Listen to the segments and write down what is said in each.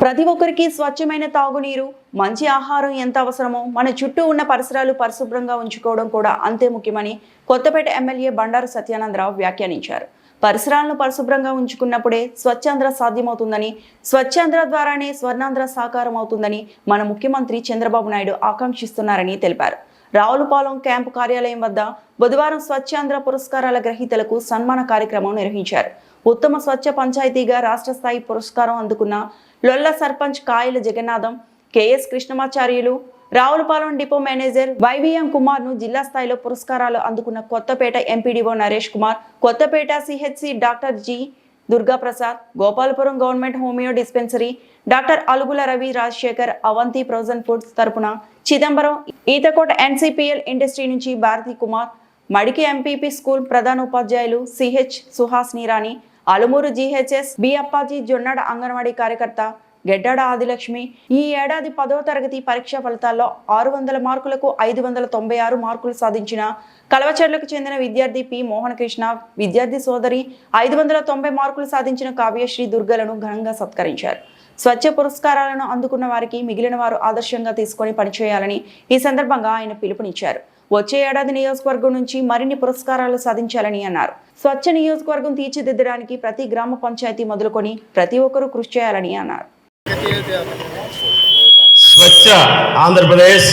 ప్రతి ఒక్కరికి స్వచ్ఛమైన తాగునీరు మంచి ఆహారం ఎంత అవసరమో మన చుట్టూ ఉన్న పరిసరాలు పరిశుభ్రంగా ఉంచుకోవడం కూడా అంతే ముఖ్యమని కొత్తపేట ఎమ్మెల్యే బండారు సత్యానందరావు వ్యాఖ్యానించారు. పరిసరాలను పరిశుభ్రంగా ఉంచుకున్నప్పుడే స్వచ్ఛాంధ్ర సాధ్యమవుతుందని స్వచ్ఛాంధ్ర ద్వారానే స్వర్ణాంధ్ర సాకారం అవుతుందని మన ముఖ్యమంత్రి చంద్రబాబు నాయుడు ఆకాంక్షిస్తున్నారని తెలిపారు. రావులపాలెం క్యాంపు కార్యాలయం వద్ద బుధవారం స్వచ్ఛాంధ్ర పురస్కారాల గ్రహీతలకు సన్మాన కార్యక్రమం నిర్వహించారు. ఉత్తమ స్వచ్ఛ పంచాయతీగా రాష్ట్ర స్థాయి పురస్కారం అందుకున్న Lolla sarpanch Kayala Jagannatham KS Krishnamacharyulu Ravulapalem depot manager YVM కుమార్ను జిల్లా స్థాయిలో పురస్కారాలు అందుకున్న Kothapeta MPDO Naresh Kumar Kothapeta CHC doctor G Durgaprasad Gopalapuram government homeo dispensary doctor Alugula Ravi Rajasekhar Avanti frozen foods తరపున చిదంబరం ఈతకోట ఎన్సిపిఎల్ ఇండస్ట్రీ నుంచి భారతి కుమార్ మడికి MPP school ప్రధాన ఉపాధ్యాయులు CH Suhas Neerani Alumuru GHS B Appaji Jonnada anganwadi కార్యకర్త గెడ్డాడ ఆదిలక్ష్మి. ఈ ఏడాది పదో తరగతి పరీక్షా ఫలితాల్లో ఆరు వందల మార్కులకు ఐదు వందల తొంభై ఆరు మార్కులు సాధించిన కలవచర్లకు చెందిన విద్యార్థి పి. మోహన్ కృష్ణ విద్యార్థి సోదరి ఐదు వందల తొంభై మార్కులు సాధించిన కావ్యశ్రీ దుర్గలను ఘనంగా సత్కరించారు. స్వచ్ఛ పురస్కారాలను అందుకున్న వారికి మిగిలిన వారు ఆదర్శంగా తీసుకొని పనిచేయాలని ఈ సందర్భంగా ఆయన పిలుపునిచ్చారు. వచ్చే ఏడాది నియోజకవర్గం నుంచి మరిన్ని పురస్కారాలు సాధించాలని అన్నారు. స్వచ్ఛ నియోజకవర్గం తీర్చిదిద్దడానికి ప్రతి గ్రామ పంచాయతీ మొదలుకొని ప్రతి ఒక్కరూ కృషి చేయాలని అన్నారు. స్వచ్ఛ ఆంధ్రప్రదేశ్.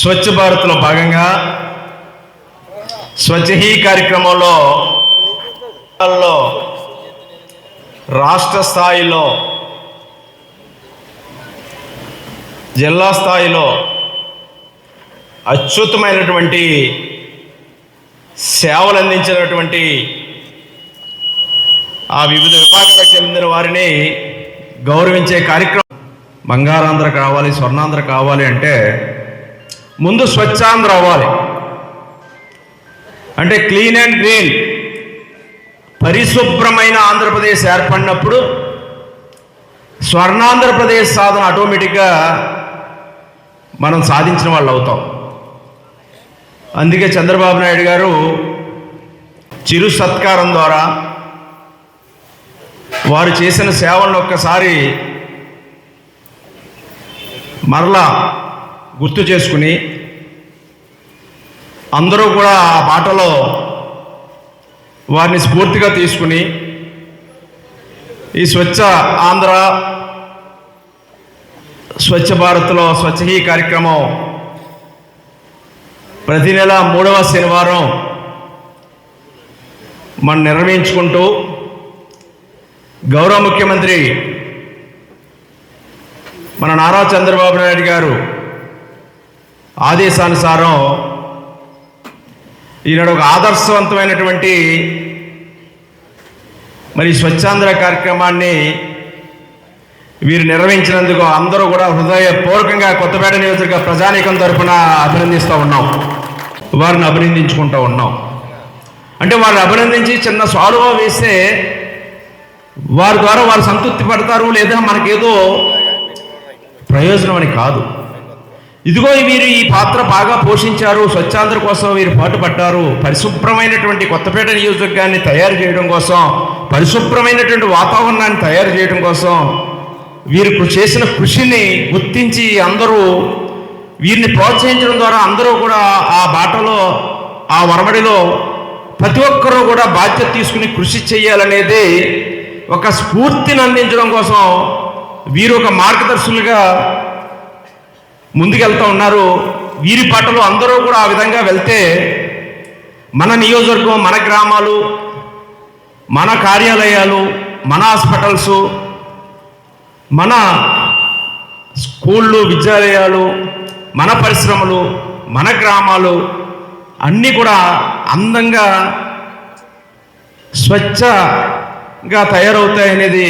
స్వచ్ఛ భారత్లో భాగంగా స్వచ్ఛ హీ కార్యక్రమంలో రాష్ట్ర స్థాయిలో జిల్లా స్థాయిలో అత్యుత్తమైనటువంటి సేవలు అందించినటువంటి ఆ వివిధ విభాగాలకు చెందిన వారిని గౌరవించే కార్యక్రమం. బంగారాంధ్ర కావాలి స్వర్ణాంధ్ర కావాలి అంటే ముందు స్వచ్ఛాంధ్ర అవ్వాలి. అంటే క్లీన్ అండ్ గ్రీన్. పరిశుభ్రమైన ఆంధ్రప్రదేశ్ ఏర్పడినప్పుడు స్వర్ణాంధ్రప్రదేశ్ సాధన ఆటోమేటిక్గా మనం సాధించిన వాళ్ళు అవుతాం. అందుకే చంద్రబాబు నాయుడు గారు చిరు సత్కారం ద్వారా వారు చేసిన సేవలను ఒక్కసారి మరలా గుర్తు చేసుకుని అందరూ కూడా ఆ పాటలో వారిని స్ఫూర్తిగా తీసుకుని ఈ స్వచ్ఛ ఆంధ్ర స్వచ్ఛ భారత్లో స్వచ్ఛ హీ కార్యక్రమం ప్రతి నెల మూడవ శనివారం మనం నిర్వహించుకుంటూ గౌరవ ముఖ్యమంత్రి మన నారా చంద్రబాబు నాయుడు గారు ఆదేశానుసారం ఈనాడు ఒక ఆదర్శవంతమైనటువంటి మరి స్వచ్ఛాంధ్ర కార్యక్రమాన్ని వీరు నిర్వహించినందుకు అందరూ కూడా హృదయపూర్వకంగా కొత్తపేట నియోజకవర్గ ప్రజానీకం తరఫున అభినందిస్తూ ఉన్నాం. వారిని అభినందించుకుంటూ ఉన్నాం. అంటే వారిని అభినందించి చిన్న సాలువా వేస్తే వారి ద్వారా వారు సంతృప్తి పడతారు లేదా మనకేదో ప్రయోజనం అని కాదు. ఇదిగో వీరు ఈ పాత్ర బాగా పోషించారు స్వచ్ఛాంధ్ర కోసం వీరు పాటుపడ్డారు. పరిశుభ్రమైనటువంటి కొత్తపేట నియోజకవర్గాన్ని తయారు చేయడం కోసం పరిశుభ్రమైనటువంటి వాతావరణాన్ని తయారు చేయడం కోసం వీరు చేసిన కృషిని గుర్తించి అందరూ వీరిని ప్రోత్సహించడం ద్వారా అందరూ కూడా ఆ బాటలో ఆ వరవడిలో ప్రతి ఒక్కరూ కూడా బాధ్యత తీసుకుని కృషి చేయాలనేది ఒక స్ఫూర్తిని అందించడం కోసం వీరు ఒక మార్గదర్శులుగా ముందుకెళ్తూ ఉన్నారు. వీరి పాటలు అందరూ కూడా ఆ విధంగా వెళ్తే మన నియోజకవర్గం మన గ్రామాలు మన కార్యాలయాలు మన హాస్పిటల్స్ మన స్కూళ్ళు విద్యాలయాలు మన పరిశ్రమలు మన గ్రామాలు అన్నీ కూడా అందంగా స్వచ్ఛ గా తయారవుతాయనేది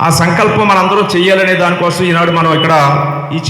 ఆ సంకల్పం మనందరూ చేయాలనే దానికోసం ఈనాడు మనం ఇక్కడ ఈ